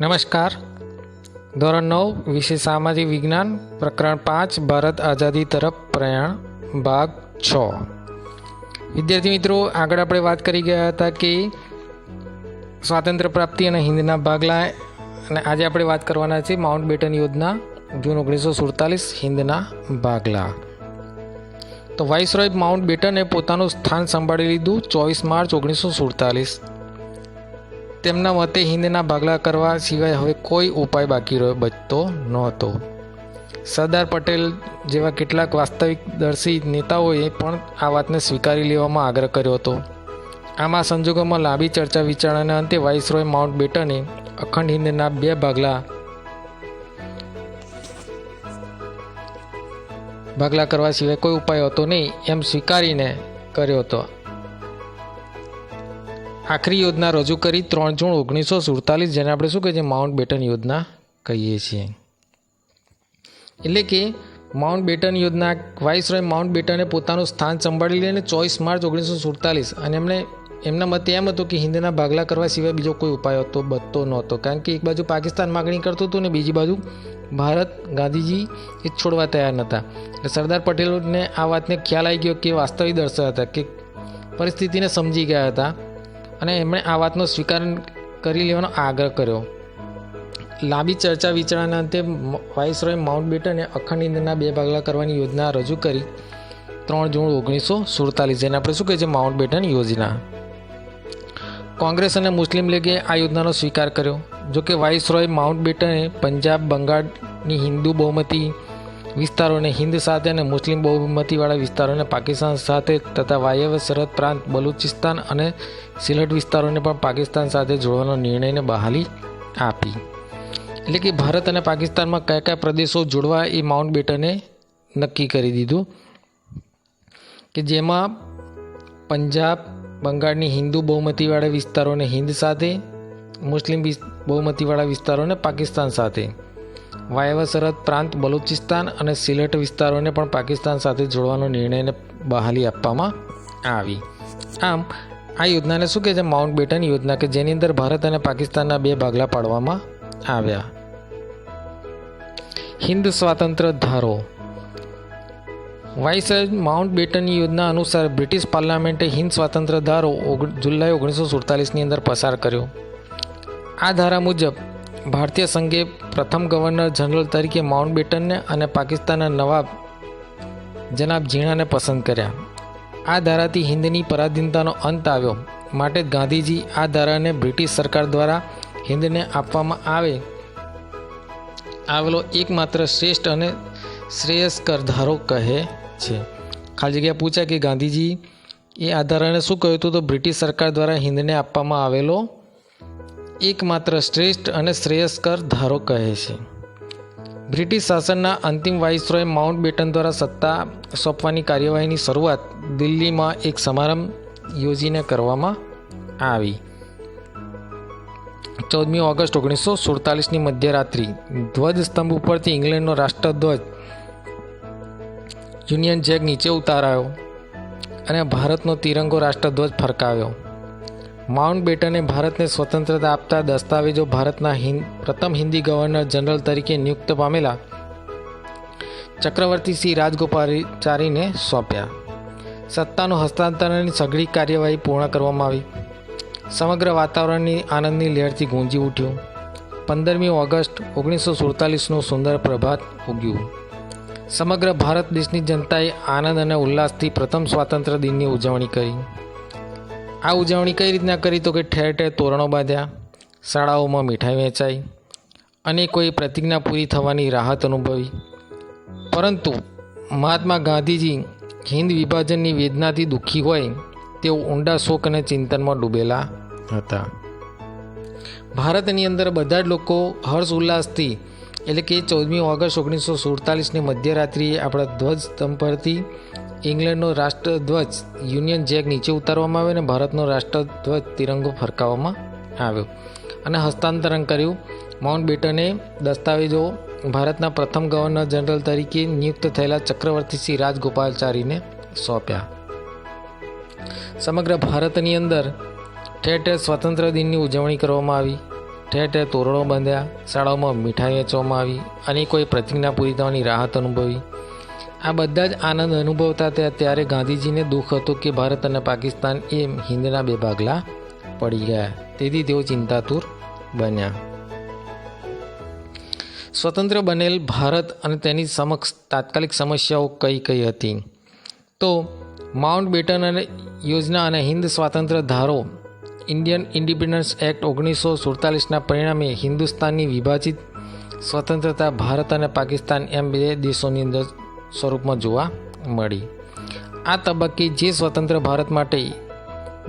નમસ્કાર. ધોરણ નવ વિશે સામાજિક વિજ્ઞાન, પ્રકરણ પાંચ, ભારત આઝાદી તરફ પ્રયાણ, ભાગ છ. વિદ્યાર્થી મિત્રો, આગળ આપણે વાત કરી ગયા હતા કે સ્વાતંત્ર્ય પ્રાપ્તિ અને હિંદના ભાગલા અને આજે આપણે વાત કરવાના છે માઉન્ટ બેટન યોજના જૂન ઓગણીસો સુડતાલીસ હિંદના ભાગલા. તો વાઇસરોય માઉન્ટ બેટને પોતાનું સ્થાન સંભાળી લીધું ચોવીસ માર્ચ ઓગણીસો સુડતાલીસ. તેમના મતે હિંદના ભાગલા કરવા સિવાય હવે કોઈ ઉપાય બાકી રહ્યો બચતો નહોતો. સરદાર પટેલ જેવા કેટલાક વાસ્તવિકદર્શી નેતાઓએ પણ આ વાતને સ્વીકારી લેવામાં આગ્રહ કર્યો હતો. આમાં સંજોગોમાં લાંબી ચર્ચા વિચારણાના અંતે વાઇસરોય માઉન્ટ બેટને અખંડ હિંદના બે ભાગલા ભાગલા કરવા સિવાય કોઈ ઉપાય હતો નહીં એમ સ્વીકારીને કર્યો હતો. આખરી યોજના રજૂ કરી ત્રણ જૂન ઓગણીસો સુડતાલીસ, જેને આપણે શું કહીએ છીએ? માઉન્ટ બેટન યોજના કહીએ છીએ. એટલે કે માઉન્ટ બેટન યોજના, વાઇસરોય માઉન્ટ બેટને પોતાનું સ્થાન સંભાળી લઈને ચોવીસ માર્ચ ઓગણીસો સુડતાલીસ. અને એમણે, એમના મતે એમ હતું કે હિન્દના ભાગલા કરવા સિવાય બીજો કોઈ ઉપાય હતો બચતો નહોતો. કારણ કે એક બાજુ પાકિસ્તાન માગણી કરતું હતું ને બીજી બાજુ ભારત ગાંધીજી એ છોડવા તૈયાર નહોતા. સરદાર પટેલને આ વાતને ખ્યાલ આવી ગયો કે વાસ્તવિક દર્શાવ્યા હતા કે પરિસ્થિતિને સમજી ગયા હતા. અને એમણે આ વાતનો સ્વીકાર કરી લેવાનો આગ્રહ કર્યો. લાંબી ચર્ચા વિચારણાના અંતે વાઇસરોય માઉન્ટ બેટને અખંડ હિંદના બે ભાગલા કરવાની યોજના રજૂ કરી. ત્રણ જૂન ઓગણીસો સુડતાલીસ, જેને આપણે શું કહીએ છીએ માઉન્ટ બેટન યોજના? કોંગ્રેસ અને મુસ્લિમ લીગે આ યોજનાનો સ્વીકાર કર્યો. જો કે વાઇસરોય માઉન્ટ બેટને પંજાબ બંગાળની હિન્દુ બહુમતી વિસ્તારોને હિન્દ સાથે અને મુસ્લિમ બહુમતીવાળા વિસ્તારોને પાકિસ્તાન સાથે તથા વાયવ્ય સરહદ પ્રાંત બલુચિસ્તાન અને સિલટ વિસ્તારોને પણ પાકિસ્તાન સાથે જોડવાનો નિર્ણયને બહાલી આપી. એટલે કે ભારત અને પાકિસ્તાનમાં કયા કયા પ્રદેશો જોડવા એ માઉન્ટ બેટને નક્કી કરી દીધું કે જેમાં પંજાબ, બંગાળની હિન્દુ બહુમતીવાળા વિસ્તારોને હિન્દ સાથે, મુસ્લિમ બહુમતીવાળા વિસ્તારોને પાકિસ્તાન સાથે. વાયવ્ય સરહદ પ્રાંત બલુચિસ્તાન અને સિલેટ વિસ્તારોને પણ પાકિસ્તાન સાથે જોડવાનો નિર્ણયને બહાલી આપવામાં આવી. આમ, આ યોજનાને શું કહે છે? માઉન્ટ બેટન યોજના કે જેની અંદર ભારત અને પાકિસ્તાનના બે ભાગલા પાડવામાં આવ્યા. હિન્દ સ્વાતંત્ર્ય ધારો. વાઇસરોય માઉન્ટ બેટનની યોજના અનુસાર બ્રિટિશ પાર્લામેન્ટે હિન્દ સ્વાતંત્ર્ય ધારો જુલાઈ ઓગણીસો સુડતાલીસની અંદર પસાર કર્યો. આ ધારા મુજબ ભારતીય સંઘે પ્રથમ ગવર્નર જનરલ તરીકે માઉન્ટ બેટનને અને પાકિસ્તાનના નવાબ જનાબ ઝીણાને પસંદ કર્યા. આ ધારાથી હિન્દની પરાધીનતાનો અંત આવ્યો. માટે ગાંધીજી આ ધારાને બ્રિટિશ સરકાર દ્વારા હિન્દને આપવામાં આવે આવેલો એકમાત્ર શ્રેષ્ઠ અને શ્રેયસ્કર ધારો કહે છે. ખાલી જગ્યા પૂછ્યા કે ગાંધીજી એ આ ધારાને શું કહ્યું હતું? તો બ્રિટિશ સરકાર દ્વારા હિન્દને આપવામાં આવેલો એકમાત્ર શ્રેષ્ઠ અને શ્રેયસ્કર ધારો કહે છે. બ્રિટિશ શાસનના અંતિમ વાઇસરોય માઉન્ટ બેટન દ્વારા સત્તા સોંપવાની કાર્યવાહીની શરૂઆત દિલ્હીમાં એક સમારંભ યોજીને કરવામાં આવી. ચૌદમી ઓગસ્ટ ઓગણીસો સુડતાલીસની મધ્યરાત્રિ, ધ્વજ સ્તંભ ઉપરથી ઇંગ્લેન્ડનો રાષ્ટ્રધ્વજ યુનિયન જેક નીચે ઉતારાયો અને ભારતનો તિરંગો રાષ્ટ્રધ્વજ ફરકાવ્યો. માઉન્ટ બેટને ભારતને સ્વતંત્રતા આપતા દસ્તાવેજો ભારતના પ્રથમ હિન્દી ગવર્નર જનરલ તરીકે નિયુક્ત પામેલા ચક્રવર્તી સિંહ રાજગોપાલચારીને સોંપ્યા. સત્તાનું હસ્તાંતરણની સઘળી કાર્યવાહી પૂર્ણ કરવામાં આવી. સમગ્ર વાતાવરણની આનંદની લહેરથી ગુંજી ઉઠ્યું. પંદરમી ઓગસ્ટ ઓગણીસો સુડતાલીસનું સુંદર પ્રભાત ઉગ્યું. સમગ્ર ભારત દેશની જનતાએ આનંદ અને ઉલ્લાસથી પ્રથમ સ્વાતંત્ર્ય દિનની ઉજવણી કરી. આ ઉજવણી કઈ રીતના કરી તો કે ઠેર ઠેર તોરણો બાંધ્યા, શાળાઓમાં મીઠાઈ વહેંચાઈ અનેકોએ પ્રતિજ્ઞા પૂરી થવાની રાહત અનુભવી. પરંતુ મહાત્મા ગાંધીજી હિન્દ વિભાજનની વેદનાથી દુઃખી હોય તેઓ ઊંડા શોક અને ચિંતનમાં ડૂબેલા હતા. ભારતની અંદર બધા જ લોકો હર્ષ ઉલ્લાસથી એટલે કે ચૌદમી ઓગસ્ટ ઓગણીસો સુડતાલીસની મધ્યરાત્રિએ આપણા ધ્વજ સ્તંભ પરથી ઇંગ્લેન્ડનો રાષ્ટ્રધ્વજ યુનિયન જેક નીચે ઉતારવામાં આવ્યો અને ભારતનો રાષ્ટ્રધ્વજ તિરંગો ફરકાવવામાં આવ્યો અને હસ્તાંતરણ કર્યું. માઉન્ટ બેટને દસ્તાવેજો ભારતના પ્રથમ ગવર્નર જનરલ તરીકે નિયુક્ત થયેલા ચક્રવર્તી શ્રી રાજગોપાલચારીને સોંપ્યા. સમગ્ર ભારતની અંદર ઠેર ઠેર સ્વતંત્ર દિનની ઉજવણી કરવામાં આવી. ઠેર ઠેર તોરણો બાંધ્યા, શાળાઓમાં મીઠાઈ વેચવામાં આવી અનેકોએ પ્રતિજ્ઞા પૂરી થવાની રાહત અનુભવી. આ બધા જ આનંદ અનુભવતા હતા ત્યારે ગાંધીજીને દુઃખ હતું કે ભારત અને પાકિસ્તાન એ હિંદના બે ભાગલા પડી ગયા. તેથી તેઓ ચિંતાતુર બન્યા. સ્વતંત્ર બનેલ ભારત અને તેની સમક્ષ તાત્કાલિક સમસ્યાઓ કઈ કઈ હતી? તો માઉન્ટ બેટન અને યોજના અને હિન્દ સ્વાતંત્ર્ય ધારો, ઇન્ડિયન ઇન્ડિપેન્ડન્સ એક્ટ ઓગણીસો સુડતાલીસના પરિણામે હિન્દુસ્તાનની વિભાજિત સ્વતંત્રતા ભારત અને પાકિસ્તાન એમ બે દેશોની અંદર સ્વરૂપમાં જોવા મળી. આ તબક્કે જે સ્વતંત્ર ભારત માટે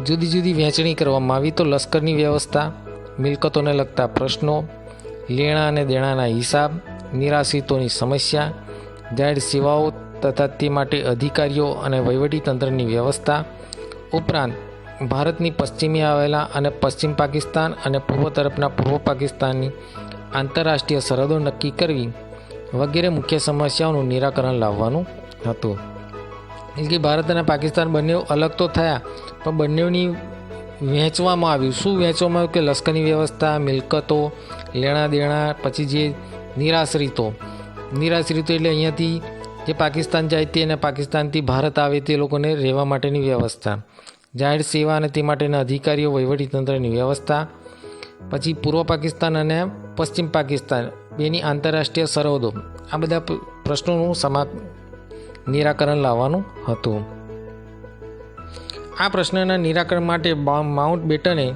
જુદી જુદી વહેંચણી કરવામાં આવી તો લશ્કરની વ્યવસ્થા, મિલકતોને લગતા પ્રશ્નો, લેણા અને દેણાના હિસાબ, નિરાશ્રિતોની સમસ્યા, જાહેર સેવાઓ તથા તે માટે અધિકારીઓ અને વહીવટીતંત્રની વ્યવસ્થા ઉપરાંત ભારતની પશ્ચિમે આવેલા અને પશ્ચિમ પાકિસ્તાન અને પૂર્વ તરફના પૂર્વ પાકિસ્તાનની આંતરરાષ્ટ્રીય સરહદો નક્કી કરવી. વગેરે મુખ્ય સમસ્યાઓનું નિરાકરણ લાવવાનું હતું. એટલે કે ભારત અને પાકિસ્તાન બંને અલગ તો થયા, પણ બંનેની વહેંચવામાં આવ્યું. શું વહેંચવામાં આવ્યું કે લશ્કરની વ્યવસ્થા, મિલકતો લેણા દેણા પછી જે નિરાશ્રિતો નિરાશ્રિતો એટલે અહીંયાથી જે પાકિસ્તાન જાય તે અને પાકિસ્તાનથી ભારત આવે તે લોકોને રહેવા માટેની વ્યવસ્થા. જાહેર સેવા અને તે માટેના અધિકારીઓ, વહીવટીતંત્રની વ્યવસ્થા. પછી પૂર્વ પાકિસ્તાન અને પશ્ચિમ પાકિસ્તાન. બેની આંતરરાષ્ટ્રીય સરહદો આ બધા પ્રશ્નોનું સમા નિરાકરણ લાવવાનું હતું. આ પ્રશ્નના નિરાકરણ માટે માઉન્ટ બેટને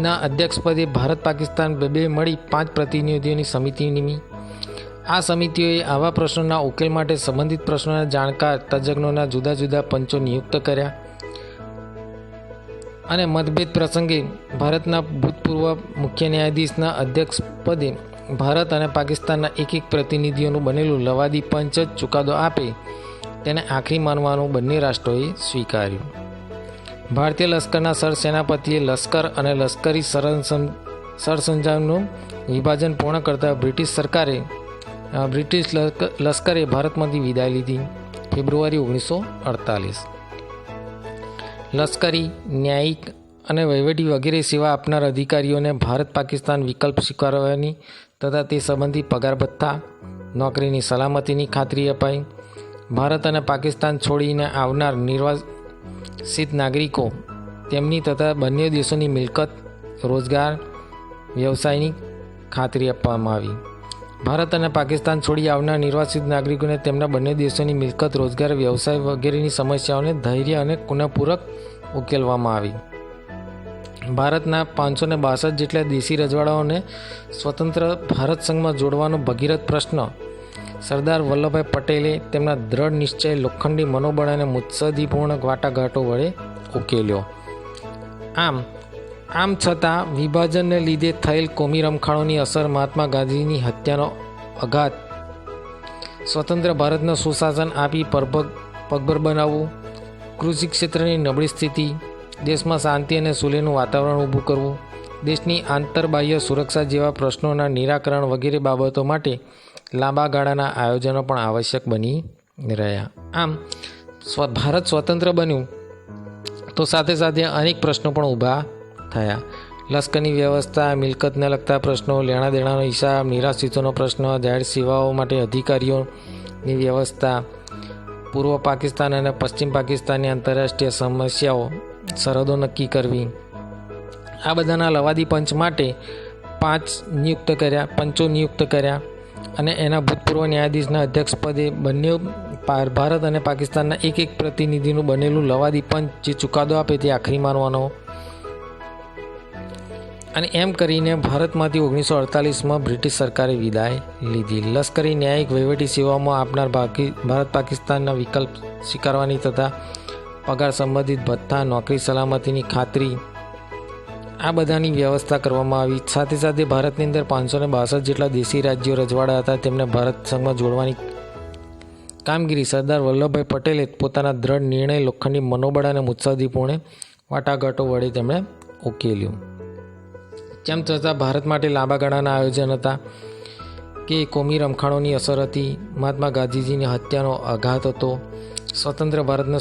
ના અધ્યક્ષપદે ભારત, પાકિસ્તાન બે મળી પાંચ પ્રતિનિધિઓની સમિતિ નિમી. આ સમિતિઓએ આવા પ્રશ્નોના ઉકેલ માટે સંબંધિત પ્રશ્નોના જાણકાર તજજ્ઞોના જુદા જુદા પંચો નિયુક્ત કર્યા. અને મતભેદ પ્રસંગે ભારતના ભૂતપૂર્વ મુખ્ય ન્યાયાધીશના અધ્યક્ષ પદે ભારત અને પાકિસ્તાનના એક એક પ્રતિનિધિઓનું બનેલું લવાદી પંચ જ ચુકાદો આપે, તેને આખરી માનવાનું બંને રાષ્ટ્રોએ સ્વીકાર્યું. ભારતીય લશ્કરના સરસેનાપતિએ લશ્કર અને લશ્કરી સરસંજામનું વિભાજન પૂર્ણ કરતા બ્રિટિશ સરકારે બ્રિટિશ લશ્કરે ભારતમાંથી વિદાય લીધી. ફેબ્રુઆરી ઓગણીસો અડતાલીસ. લશ્કરી ન્યાયિક અને વહીવટી વગેરે સેવા આપનાર અધિકારીઓને ભારત પાકિસ્તાન વિકલ્પ સ્વીકારવાની તથા તે સંબંધી પગાર ભથ્થા, નોકરીની સલામતીની ખાતરી અપાઈ. ભારત અને પાકિસ્તાન છોડીને આવનાર નિર્વાસિત નાગરિકો, તેમની તથા બંને દેશોની મિલકત, રોજગાર, વ્યવસાયની ખાતરી આપવામાં આવી. ભારત અને પાકિસ્તાન છોડી આવનાર નિર્વાસિત નાગરિકોને તેમના બંને દેશોની મિલકત, રોજગાર, વ્યવસાય વગેરેની સમસ્યાઓને ધૈર્ય અને પુનઃપૂરક ઉકેલવામાં આવી. ભારતના પાંચસો ને બાસઠ જેટલા દેશી રજવાડાઓને સ્વતંત્ર ભારત સંઘમાં જોડવાનો ભગીરથ પ્રશ્ન. સરદાર વલ્લભભાઈ પટેલે તેમના દ્રઢ નિશ્ચય, લોખંડી મનોબળ અને મુત્સદીપૂર્ણ વાટાઘાટો વડે ઉકેલ્યો. આમ આમ છતાં વિભાજનને લીધે થયેલ કોમી રમખાણોની અસર મહાત્મા ગાંધીની હત્યાનો અઘાત સ્વતંત્ર ભારતને સુશાસન આપી પરભગ, પગભર બનાવવું, કૃષિ ક્ષેત્રની નબળી સ્થિતિ દેશમાં શાંતિ અને સુલેનું વાતાવરણ ઊભું કરવું, દેશની આંતરબાહ્ય સુરક્ષા જેવા પ્રશ્નોના નિરાકરણ વગેરે બાબતો માટે લાંબા ગાળાના આયોજનો પણ આવશ્યક બની રહ્યા. આમ ભારત સ્વતંત્ર બન્યું તો સાથે સાથે અનેક પ્રશ્નો પણ ઊભા થયા. લશ્કરની વ્યવસ્થા, મિલકતને લગતા પ્રશ્નો લેણા દેણાનો હિસાબ નિરાશ્રિતોનો પ્રશ્ન, જાહેર સેવાઓ માટે અધિકારીઓની વ્યવસ્થા, પૂર્વ પાકિસ્તાન અને પશ્ચિમ પાકિસ્તાનની આંતરરાષ્ટ્રીય સમસ્યાઓ સરહદો નક્કી કરવી. આ બધાના લવાદી પંચ માટે પાંચ નિયુક્ત કર્યા, પંચો નિયુક્ત કર્યા અને એના ભૂતપૂર્વ ન્યાયાધીશના અધ્યક્ષપદે બંને ભારત અને પાકિસ્તાનના એક એક પ્રતિનિધિનું બનેલું લવાદી પંચ જે ચુકાદો આપે તે આખરી માનવાનો. અને એમ કરીને ભારતમાંથી ઓગણીસો અડતાલીસમાં બ્રિટિશ સરકારે વિદાય લીધી. લશ્કરી ન્યાયિક વહીવટી સેવાઓમાં આપનાર ભારત પાકિસ્તાનના વિકલ્પ સ્વીકારવાની તથા પગાર સંબંધિત ભથ્થા, નોકરી સલામતીની ખાતરી, આ બધાની વ્યવસ્થા કરવામાં આવી. સાથે સાથે ભારતની અંદર પાંચસો ને બાસઠ જેટલા દેશી રાજ્યો રજવાડા હતા. તેમને ભારત સંઘમાં જોડવાની કામગીરી સરદાર વલ્લભભાઈ પટેલે પોતાના દ્રઢ નિર્ણય, લોખંડી મનોબળ અને મુત્સાદીપૂર્ણે વાટાઘાટો વડે તેમણે ઉકેલ્યું. તેમ છતાં ભારત માટે લાંબા ગાળાના આયોજન હતા કે કોમી રમખાણોની અસર હતી. મહાત્મા ગાંધીજીની હત્યાનો આઘાત હતો. સ્વતંત્ર ભારતને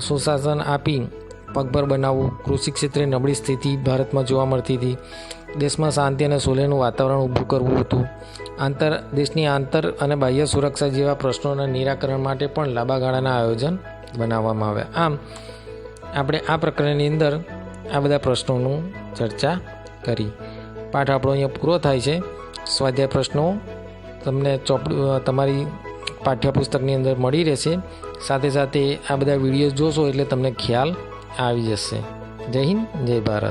સુશાસન આપી પગભર બનાવવું. કૃષિ ક્ષેત્રે નબળી સ્થિતિ ભારતમાં જોવા મળતી હતી. દેશમાં શાંતિ અને સુલેહનું વાતાવરણ ઊભું કરવું હતું. આંતર દેશની આંતર અને બાહ્ય સુરક્ષા જેવા પ્રશ્નોના નિરાકરણ માટે પણ લાંબા ગાળાના આયોજન બનાવવામાં આવ્યા. આમ, આપણે આ પ્રકરણની અંદર આ બધા પ્રશ્નોનું ચર્ચા કરી. પાઠ આપણો અહીંયા પૂરો થાય છે. સ્વાધ્યાય પ્રશ્નો. તમને ચોપડ તમારી પાઠ્યપુસ્તકની અંદર મળી રહેશે. સાથે સાથે આ બધા વીડિયો જોશો એટલે તમને ખ્યાલ આવી જશે. જય હિન્દ, જય ભારત.